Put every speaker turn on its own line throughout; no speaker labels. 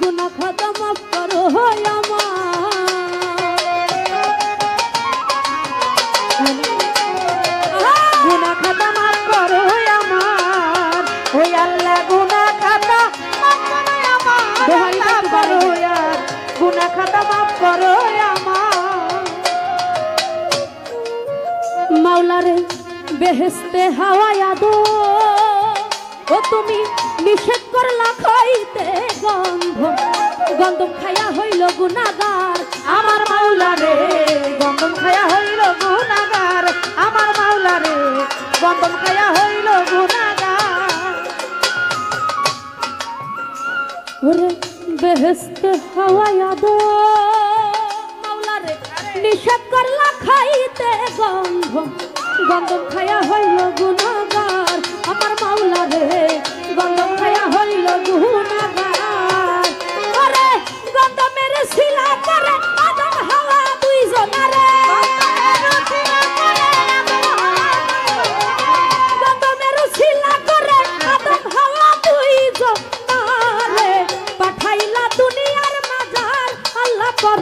গুনাহ খাতা মাফ করো করো আমার খাতা মাফ করো আমার। মাওলারে বেহেস্তে হাওয়ায়া দো ও তুমি নিষেধ করলা খাইতে গন্ধ। গন্ধম খাইয়া হইল গুনাগার।
আমার মাওলা রে গন্ধম খায়া হইল গুনাগার। আমার মাওলা রে গন্ধম খায়া হইল গুনাগার।
ওরে বেহেস্তে হাওয়ায়া দো। নিষেধ করলা খাইতে গন্ধ। গন্ধ খায়া হইল গুনাগার আমার মাওলারে গন্ধম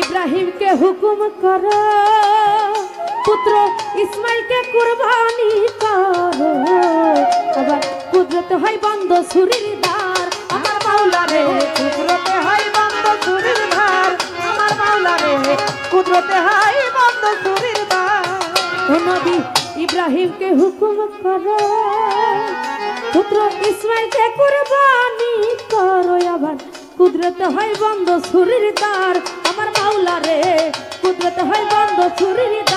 ইব্রাহিমকে হুকুম করো। পুত্র ইসমাইলকে কুরবানি করো। আবার কুদরত হয় বন্ধ ছুরির দ্বার।
আমার মাওলা রে, কুদরতে হয় বন্ধ চুরির ধার আমার মাওলা রে, কুদরতে হয় বন্ধ চুরির ধার
ও নবী, ইব্রাহিমকে হুকুম করো। পুত্র ইসমাইলকে কুরবানি করো। আবার কুদরত হয় বন্ধ ছুরির দ্বার। মাওলা রে কুদরত হয় বন্ধ ছুরির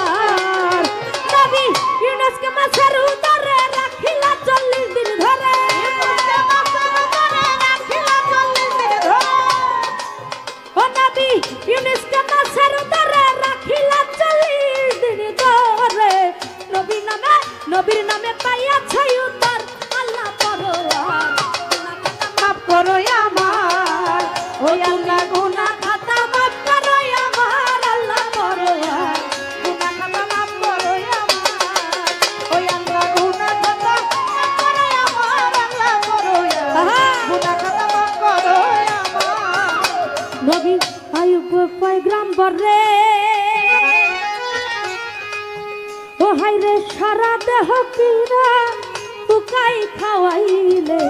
আয়ুব গ্রাম বরে? ও হাই রে, সারা দেহ পীরা পুকাই খাওয়াইলে।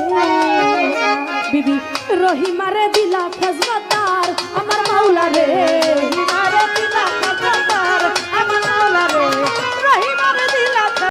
বিবি রহিমারে দিলা রে